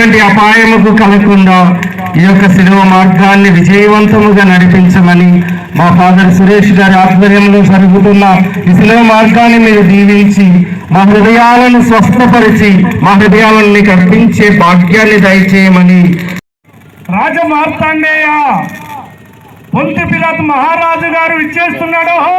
ఎటువంటి అపాయముకు కలగకుండా ఈ యొక్క సినిమా మార్గాన్ని విజయవంతముగా నడిపించమని మా ఫాదర్ సురేష్ గారి ఆధ్వర్యంలో జరుగుతున్న ఈ సినిమా మార్గాన్ని మీరు దీవించి మా హృదయాలను స్వస్థపరిచి మా హృదయాలను నీకు అర్పించే భాగ్యాన్ని దయచేయమని. రాజమార్తాండేయ పొంతి పిలాత్ మహారాజు గారు ఇచ్చేస్తున్నాడు హో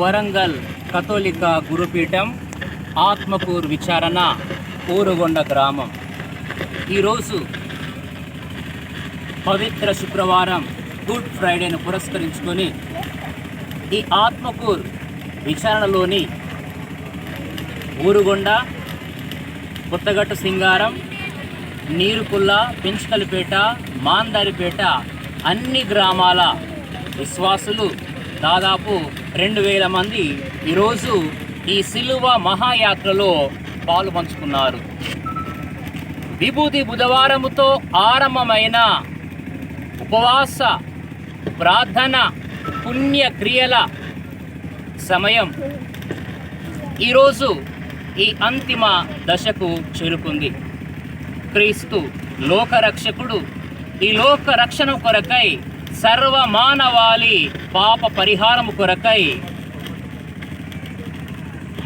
వరంగల్ కథోలిక గురుపీఠం ఆత్మకూరు విచారణ ఊరుగొండ గ్రామం. ఈరోజు పవిత్ర శుక్రవారం గుడ్ ఫ్రైడేను పురస్కరించుకొని ఈ ఆత్మకూరు విచారణలోని ఊరుగొండ కొత్తగట్టు సింగారం నీరుకుల్ల పెంచుకలపేట మాందారిపేట అన్ని గ్రామాల విశ్వాసులు దాదాపు రెండు వేల మంది ఈరోజు ఈ సిలువ మహాయాత్రలో పాలు పంచుకున్నారు విభూతి బుధవారముతో ఆరంభమైన ఉపవాస ప్రార్థన పుణ్యక్రియల సమయం ఈరోజు ఈ అంతిమ దశకు చేరుకుంది. క్రీస్తు లోకరక్షకుడు ఈ లోక రక్షణ కొరకై సర్వ మానవాళి పాప పరిహారము కొరకై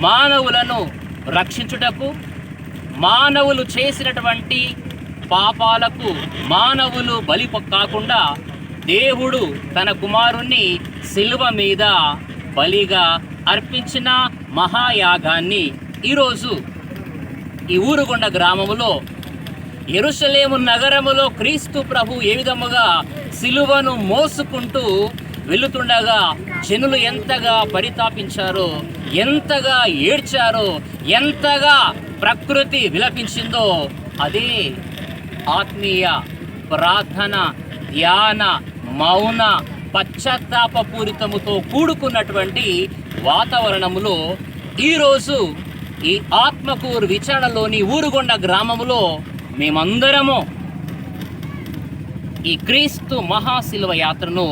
మానవులను రక్షించుటకు మానవులు చేసినటువంటి పాపాలకు మానవులు బలి కాకుండా దేవుడు తన కుమారుణ్ణి శిలువ మీద బలిగా అర్పించిన మహాయాగాన్ని ఈరోజు ఈ ఊరుగొండ గ్రామంలో ఎరుషలేము నగరములో క్రీస్తు ప్రభు ఏ విధముగా సిలువను మోసుకుంటూ వెళుతుండగా జనులు ఎంతగా పరితాపించారో ఎంతగా ఏడ్చారో ఎంతగా ప్రకృతి విలపించిందో అదే ఆత్మీయ ప్రార్థన ధ్యాన మౌన పశ్చాత్తాపపూరితముతో కూడుకున్నటువంటి వాతావరణములో ఈరోజు ఈ ఆత్మకూరు విచారణలోని ఊరుగొండ గ్రామములో మేమందరము ఈ క్రీస్తు మహాశిలువ యాత్రను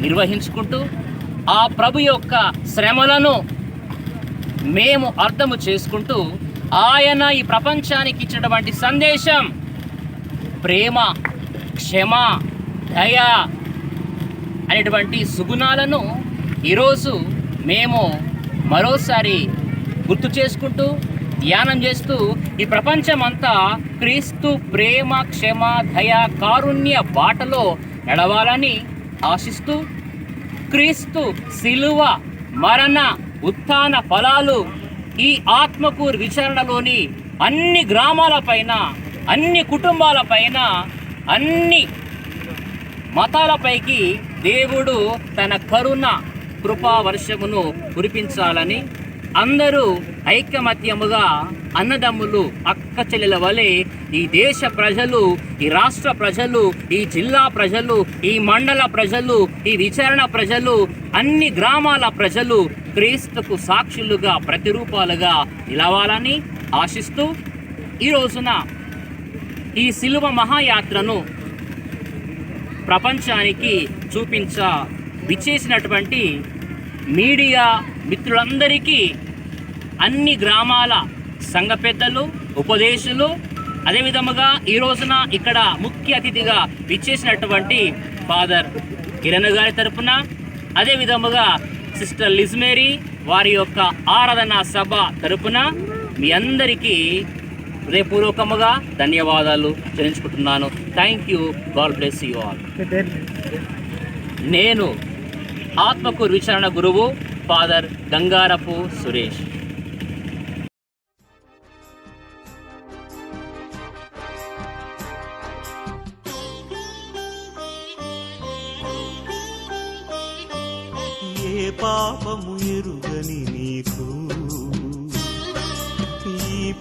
నిర్వహించుకుంటూ ఆ ప్రభు యొక్క శ్రమలను మేము అర్థము చేసుకుంటూ ఆయన ఈ ప్రపంచానికి ఇచ్చినటువంటి సందేశం ప్రేమ క్షమ దయ అనేటువంటి సుగుణాలను ఈరోజు మేము మరోసారి గుర్తు చేసుకుంటూ ధ్యానం చేస్తూ ఈ ప్రపంచమంతా క్రీస్తు ప్రేమ క్షమ దయ కారుణ్య బాటలో నడవాలని ఆశిస్తూ క్రీస్తు శిలువ మరణ ఉత్థాన ఫలాలు ఈ ఆత్మకూరు విచారణలోని అన్ని గ్రామాలపైన అన్ని కుటుంబాలపైన అన్ని మతాలపైకి దేవుడు తన కరుణ కృపా వర్షమును కురిపించాలని అందరూ ఐకమత్యముగా అన్నదమ్ములు అక్క చెల్లెల వలె ఈ దేశ ప్రజలు ఈ రాష్ట్ర ప్రజలు ఈ జిల్లా ప్రజలు ఈ మండల ప్రజలు ఈ విచారణ ప్రజలు అన్ని గ్రామాల ప్రజలు క్రీస్తుకు సాక్షులుగా ప్రతిరూపాలుగా నిలవాలని ఆశిస్తూ ఈ రోజున ఈ శిలువ మహాయాత్రను ప్రపంచానికి చూపించ విచ్చేసినటువంటి మీడియా మిత్రులందరికీ అన్ని గ్రామాల సంఘ పెద్దలు ఉపదేశులు అదేవిధముగా ఈ రోజున ఇక్కడ ముఖ్య అతిథిగా విచ్చేసినటువంటి ఫాదర్ కిరణ్ గారి తరపున అదేవిధముగా సిస్టర్ లిజ్మేరీ వారి యొక్క ఆరాధన సభ తరపున మీ అందరికీ హృదయపూర్వకముగా ధన్యవాదాలు చెల్లించుకుంటున్నాను. Thank you God bless you all నేను ఆత్మకూరు విచారణ గురువు ఫాదర్ గంగారపు సురేష్.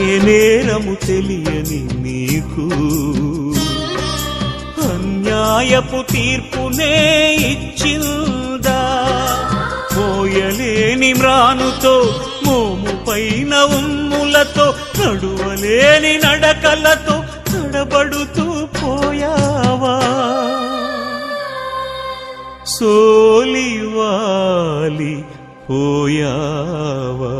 నేరము తెలియని నీకు? అన్యాయపు తీర్పునే ఇచ్చిందా? పోయలేని మ్రానుతో మోము పైన ఉమ్ములతో నడువలేని నడకలతో నడబడుతూ పోయావా? సోలివాలి పోయావా?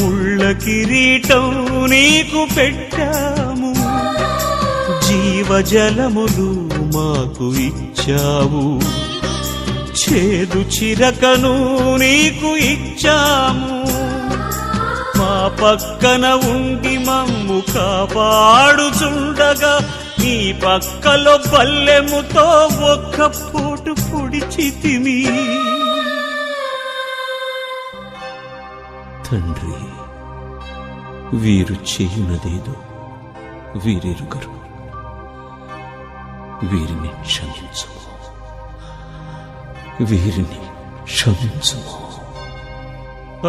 ముళ్ళ కిరీటం నీకు పెట్టాము. జీవజలములు మాకు ఇచ్చావు. చేదు చిరకను నీకు ఇచ్చాము. మా పక్కన ఉండి మమ్ము కాపాడుచుండగా నీ పక్కలో బల్లెముతో ఒక్క పోటు పొడిచితిమి తండ్రి. వీరు చేయునదేదో వీరెరుగరు. వీరిని క్షమించుము. వీరిని క్షమించుము.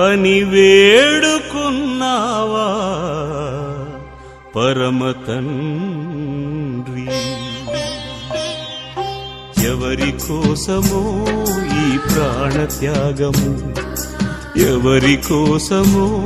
అని వేడుకున్నావా? పరమతండ్రి. ఎవరి కోసమో ఈ ప్రాణత్యాగము? ఎవరి కోసమో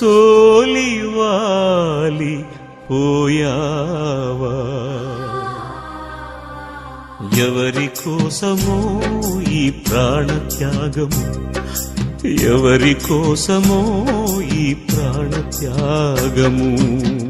సోలివాలి పోయావా? ఎవరి కోసమో ఈ ప్రాణత్యాగము ఎవరి కోసమో ఈ ప్రాణత్యాగము?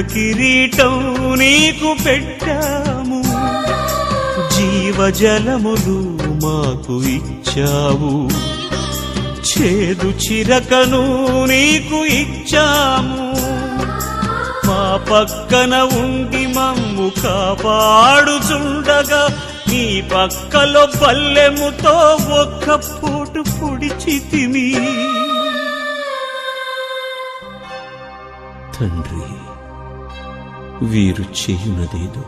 కిరీటం నీకు పెట్టాము. జీవజలములు మాకు ఇచ్చావు. చేదు చిరకను నీకు ఇచ్చాము. మా పక్కన ఉండి మమ్ము కాపాడుచుండగా నీ పక్కలో పల్లెముతో ఒక్క పూటు పొడిచి తిని. తండ్రి వీరు చేయునదేదో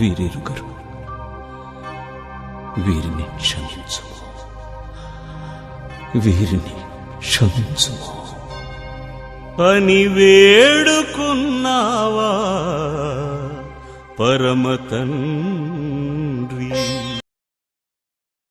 వీరెరుగరు. వీరిని క్షమించము. వీరిని క్షమించము. అని వేడుకున్నావా? పరమతన్